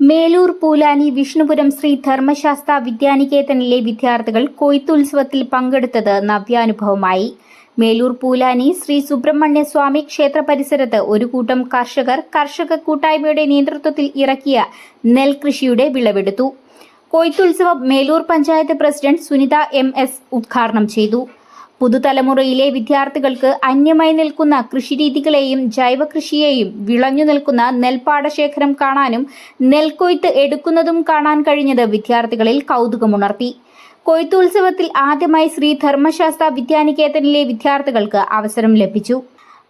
മേലൂർ പൂലാനി വിഷ്ണുപുരം ശ്രീ ധർമ്മശാസ്ത്ര വിദ്യാനികേതനിലെ വിദ്യാർത്ഥികൾ കൊയ്ത്തുത്സവത്തിൽ പങ്കെടുത്തത് നവ്യാനുഭവമായി. മേലൂർ പൂലാനി ശ്രീ സുബ്രഹ്മണ്യ സ്വാമി ക്ഷേത്ര പരിസരത്ത് ഒരു കൂട്ടം കർഷകർ കർഷക കൂട്ടായ്മയുടെ നേതൃത്വത്തിൽ ഇറക്കിയ നെൽകൃഷിയുടെ വിളവെടുത്തു. കൊയ്ത്തുത്സവം Melur panchayat president Sunitha M S ഉദ്ഘാടനം ചെയ്തു. പുതുതലമുറയിലെ വിദ്യാർത്ഥികൾക്ക് അന്യമായി നിൽക്കുന്ന കൃഷിരീതികളെയും ജൈവകൃഷിയെയും വിളഞ്ഞു നിൽക്കുന്ന നെൽപ്പാടശേഖരം കാണാനും നെൽക്കൊയ്ത്ത് എടുക്കുന്നതും കാണാൻ കഴിഞ്ഞത് വിദ്യാർത്ഥികളിൽ കൗതുകമുണർത്തി. കൊയ്ത്തുത്സവത്തിൽ ആദ്യമായി ശ്രീ ധർമ്മശാസ്ത്ര വിദ്യാനികേതനിലെ വിദ്യാർത്ഥികൾക്ക് അവസരം ലഭിച്ചു.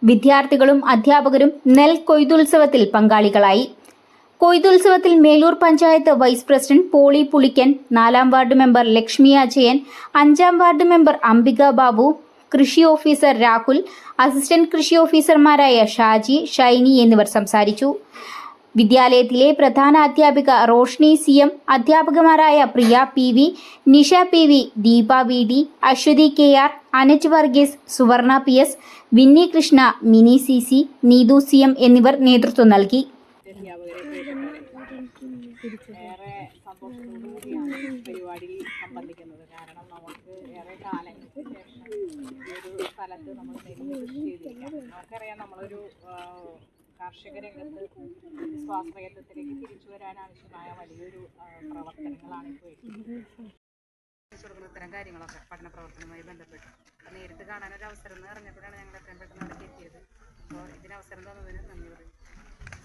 വിദ്യാർത്ഥികളും അധ്യാപകരും നെൽ കൊയ്ത്തുത്സവത്തിൽ പങ്കാളികളായി. കൊയ്ത്തുത്സവത്തിൽ മേലൂർ പഞ്ചായത്ത് വൈസ് പ്രസിഡന്റ് പോളി പുളിക്കൻ നാലാം വാർഡ് മെമ്പർ ലക്ഷ്മി അജയൻ അഞ്ചാം വാർഡ് മെമ്പർ അംബിക ബാബു കൃഷി ഓഫീസർ രാഹുൽ അസിസ്റ്റന്റ് കൃഷി ഓഫീസർമാരായ ഷാജി ഷൈനി എന്നിവർ സംസാരിച്ചു. വിദ്യാലയത്തിലെ പ്രധാന അധ്യാപിക Roshni C M അധ്യാപകമാരായ Priya P V Nisha P V Deepa V D Aswathi K R Anaj Varghese Suvarna P S Winnie Krishna Mini C C Neethu C M എന്നിവർ നേതൃത്വം നൽകി. ഏറെ സന്തോഷത്തോടുകൂടിയാണ് പരിപാടിയിൽ സംബന്ധിക്കുന്നത്. കാരണം നമുക്ക് ഏറെ കാലങ്ങൾക്ക് ശേഷം ഈ ഒരു സ്ഥലത്ത് നമ്മൾ നെല്ല് ചെയ്തിരിക്കാം നമുക്കറിയാം നമ്മളൊരു കാർഷിക രംഗത്ത് സ്വാശ്രയത്വത്തിലേക്ക് തിരിച്ചു വരാൻ വലിയൊരു പ്രവർത്തനങ്ങളാണ് ഇപ്പോൾ ഇത്തരം കാര്യങ്ങളൊക്കെ പഠന പ്രവർത്തനവുമായി ബന്ധപ്പെട്ട്. നേരിട്ട് കാണാനൊരു അവസരം എന്ന് പറഞ്ഞപ്പോഴാണ് ഞങ്ങൾ എത്രയും പെട്ടെന്ന് അവിടെ എത്തിയത്. അപ്പോൾ ഇതിന് അവസരം തന്നതിന് നന്ദി പറയുന്നു.